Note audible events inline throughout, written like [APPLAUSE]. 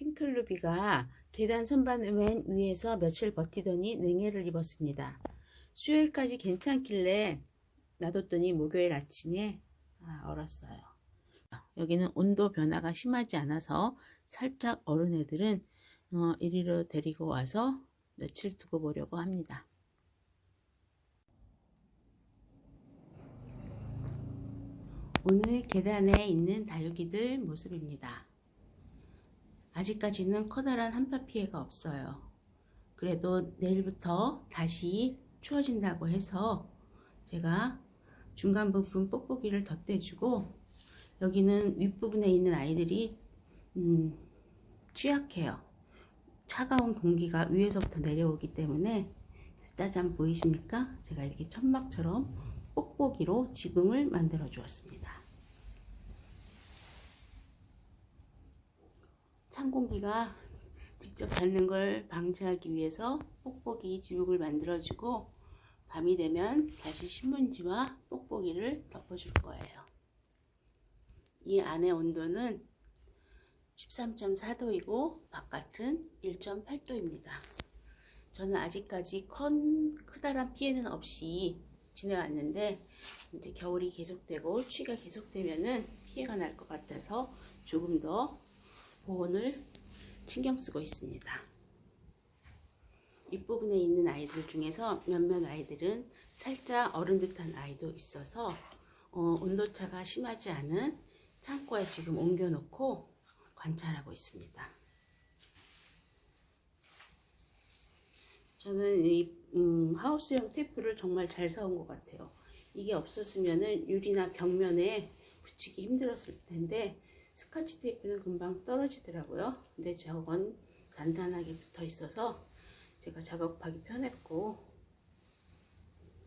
핑클루비가 계단 선반 맨 위에서 며칠 버티더니 냉해를 입었습니다. 수요일까지 괜찮길래 놔뒀더니 목요일 아침에 아, 얼었어요. 여기는 온도 변화가 심하지 않아서 살짝 얼은 애들은 어, 이리로 데리고 와서 며칠 두고 보려고 합니다. 오늘 계단에 있는 다육이들 모습입니다. 아직까지는 커다란 한파 피해가 없어요. 그래도 내일부터 다시 추워진다고 해서 제가 중간 부분 뽁뽁이를 덧대주고 여기는 윗부분에 있는 아이들이 음, 취약해요. 차가운 공기가 위에서부터 내려오기 때문에 짜잔 보이십니까? 제가 이렇게 천막처럼 뽁뽁이로 지붕을 만들어 주었습니다. 찬 공기가 직접 닿는 걸 방지하기 위해서 뽁뽁이 지붕을 만들어주고 밤이 되면 다시 신문지와 뽁뽁이를 덮어줄 거예요. 이 안의 온도는 13.4도이고 바깥은 1.8도입니다. 저는 아직까지 큰 크다란 피해는 없이 지내왔는데 이제 겨울이 계속되고 추위가 계속되면은 피해가 날 것 같아서 조금 더 보온을 신경 쓰고 있습니다. 윗부분에 있는 아이들 중에서 몇몇 아이들은 살짝 어른 듯한 아이도 있어서 어, 온도차가 심하지 않은 창고에 지금 옮겨놓고 관찰하고 있습니다. 저는 이 음, 하우스용 테이프를 정말 잘 사온 것 같아요. 이게 없었으면 유리나 벽면에 붙이기 힘들었을 텐데 스카치 테이프는 금방 떨어지더라고요. 근데 저건 단단하게 붙어 있어서 제가 작업하기 편했고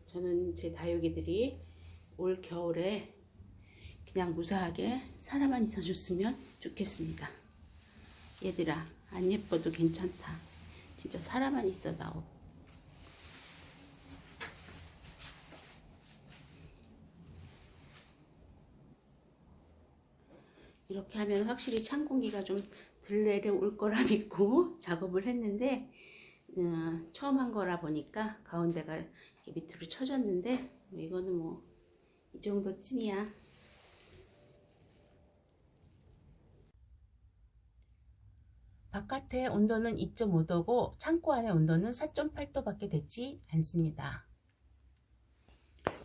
저는 제 다육이들이 올 겨울에 그냥 무사하게 살아만 있어줬으면 좋겠습니다. 얘들아 안 예뻐도 괜찮다. 진짜 살아만 있어다오. 이렇게 하면 확실히 찬 공기가 좀 덜 내려올 거라 [LAUGHS] 믿고 작업을 했는데 어, 처음 한 거라 보니까 가운데가 밑으로 쳐졌는데 뭐 이거는 뭐 이 정도쯤이야. 바깥의 온도는 2.5도고 창고 안의 온도는 4.8도 밖에 되지 않습니다.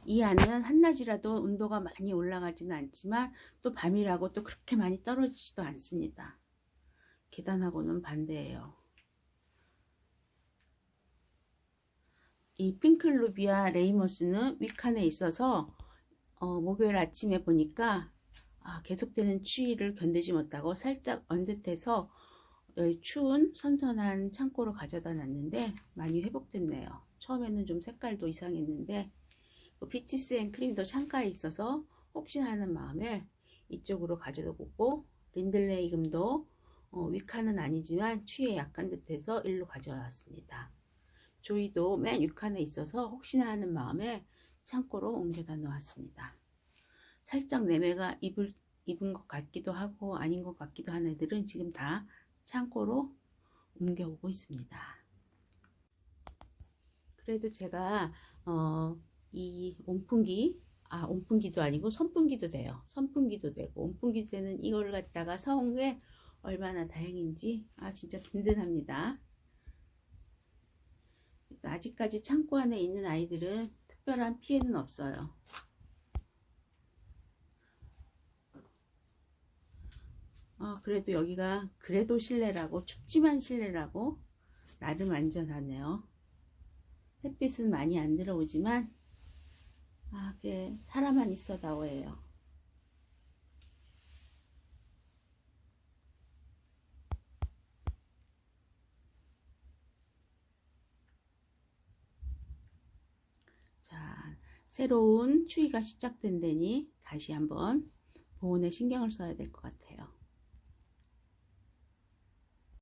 이 안은 한낮이라도 온도가 많이 올라가지는 않지만 또 밤이라고 또 그렇게 많이 떨어지지도 않습니다. 계단하고는 반대예요. 이 핑클루비아 레이머스는 윗칸에 있어서 어, 목요일 아침에 보니까 아, 계속되는 추위를 견디지 못하고 살짝 언뜻해서 추운 선선한 창고로 가져다 놨는데 많이 회복됐네요. 처음에는 좀 색깔도 이상했는데 피치스 앤 크림도 창가에 있어서 혹시나 하는 마음에 이쪽으로 가져다 보고 린들레이 금도 어, 윗칸은 아니지만 추위에 약간 듯해서 일로 가져왔습니다. 조이도 맨 윗칸에 있어서 혹시나 하는 마음에 창고로 옮겨다 놓았습니다. 살짝 내매가 입을, 입은 것 같기도 하고 아닌 것 같기도 한 애들은 지금 다 창고로 옮겨오고 있습니다. 그래도 제가 어, 이 온풍기 아 온풍기도 아니고 선풍기도 돼요. 선풍기도 되고 온풍기 되는 이걸 갖다가 사온 게 얼마나 다행인지 아 진짜 든든합니다. 아직까지 창고 안에 있는 아이들은 특별한 피해는 없어요. 어, 그래도 여기가 그래도 실내라고 춥지만 실내라고 나름 안전하네요. 햇빛은 많이 안 들어오지만 아, 그게 사람만 있어 다오예요. 자, 새로운 추위가 시작된다니 다시 한번 보온에 신경을 써야 될 것 같아요.